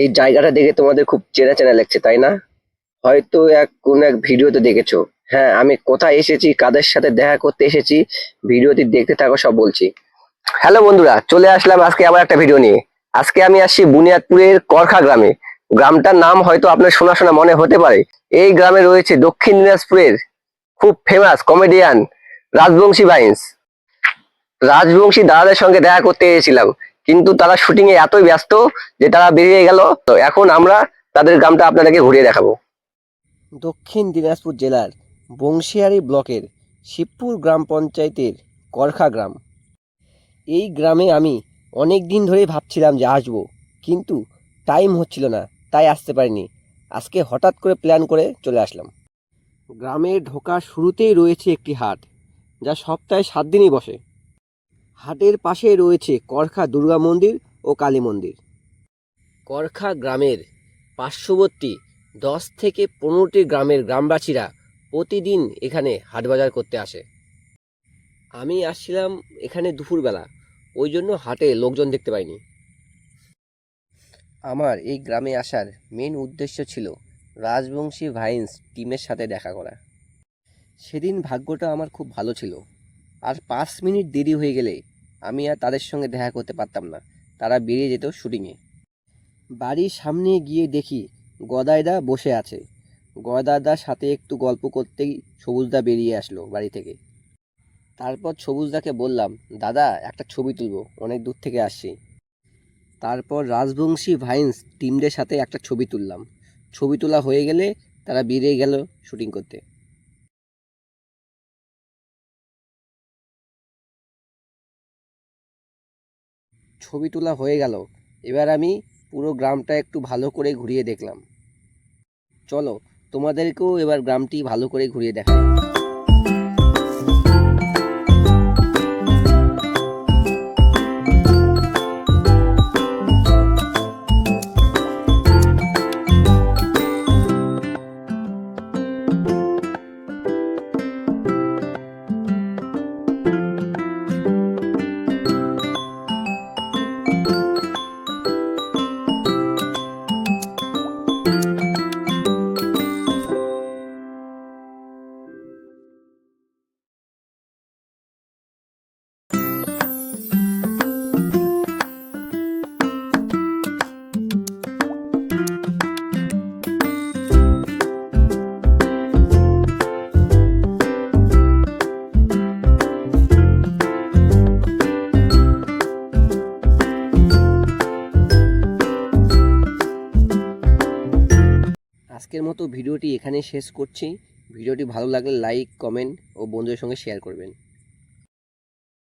এই জায়গাটা দেখে তোমাদের খুব চেনা চেনা লাগছে, তাই না? হয়তো এক, কোন এক ভিডিওতে দেখেছ। হ্যাঁ আমি কোথায় এসেছি, কাদের সাথে দেখা করতে এসেছি, ভিডিওটি দেখতে থাকো, সব বলছি। হ্যালো বন্ধুরা, চলে আসলাম আজকে আবার একটা ভিডিও নিয়ে। আজকে আমি আসছি বুনিয়াদপুরের করখা গ্রামে। গ্রামটার নাম হয়তো আপনার শোনা শোনা মনে হতে পারে। এই গ্রামে রয়েছে দক্ষিণ দিনাজপুরের খুব famous comedian Rajbongshi vines Rajbongshi দাদাদের সঙ্গে দেখা করতে এসেছিলাম। কিন্তু তারা শুটিং এ এতই ব্যস্ত যে তারা বেরিয়ে গেল। তো এখন আমরা তাদের গ্রামটা আপনাদেরকে ঘুরিয়ে দেখাবো। দক্ষিণ দিনাজপুর জেলার বংশিয়ারি ব্লকের শিবপুর গ্রাম পঞ্চায়েতের করখা গ্রাম। এই গ্রামে আমি অনেক দিন ধরেই ভাবছিলাম যে আসব, কিন্তু টাইম হচ্ছিল না, তাই আসতে পারিনি। আজকে হঠাৎ করে প্ল্যান করে চলে আসলাম। গ্রামে ঢোকার শুরুতেই রয়েছে একটি হাট, যা সপ্তাহে সাত দিনই বসে। হাটের পাশে রয়েছে করখা দুর্গা মন্দির ও কালী মন্দির। করখা গ্রামের পার্শ্ববর্তী দশ থেকে পনেরোটি গ্রামের গ্রামবাসীরা প্রতিদিন এখানে হাট বাজার করতে আসে। আমি আসছিলাম এখানে দুপুরবেলা, ওই জন্য হাটে লোকজন দেখতে পাইনি। আমার এই গ্রামে আসার মেন উদ্দেশ্য ছিল রাজবংশী ভাইন্স টিমের সাথে দেখা করা। সেদিন ভাগ্যটা আমার খুব ভালো ছিল। আর পাঁচ মিনিট দেরি হয়ে গেলে আমি আর তাদের সঙ্গে দেখা করতে পারতাম না। তারা বেরিয়ে যেত শুটিংয়ে বাড়ির সামনে গিয়ে দেখি গদাইদা বসে আছে। গদাদার সাথে একটু গল্প করতেই সবুজদা বেরিয়ে আসলো বাড়ি থেকে। তারপর সবুজদাকে বললাম, দাদা, একটা ছবি তুলবো, অনেক দূর থেকে আসছি। তারপর রাজবংশী ভাইন্স টিমদের সাথে একটা ছবি তুললাম। ছবি তোলা হয়ে গেলে তারা বেরিয়ে গেল শুটিং করতে। ছবি তোলা হয়ে গেল। এবার আমি পুরো গ্রামটা একটু ভালো করে ঘুরিয়ে দেখলাম। চলো তোমাদেরকেও এবার গ্রামটি ভালো করে ঘুরিয়ে দেখাই। আজকের মতো ভিডিওটি এখানে শেষ করছি। ভিডিওটি ভালো লাগলে লাইক কমেন্ট ও বন্ধুদের সঙ্গে শেয়ার করবেন।